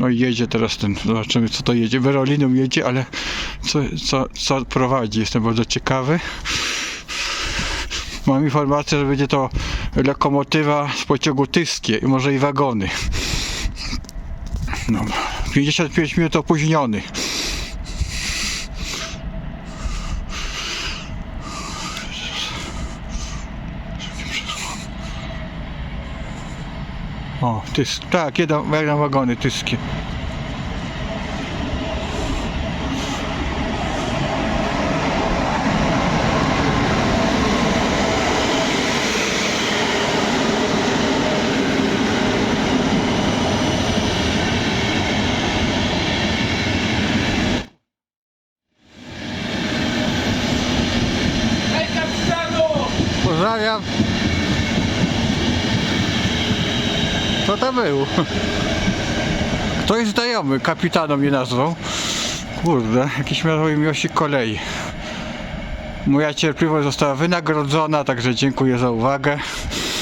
No i jedzie teraz ten, zobaczymy co to jedzie. Weroliną jedzie, ale co, co, co prowadzi, jestem bardzo ciekawy. Mam informację, że będzie to lokomotywa z pociągu Tyskie i może i wagony. No, 55 minut opóźniony. O, tysk, tak, jedą, jedą wagony tyskie. Pozdrawiam. Co to był? Ktoś znajomy kapitanom mnie nazwał. Kurde, jakiś miał miłości kolei. Moja cierpliwość została wynagrodzona, także dziękuję za uwagę.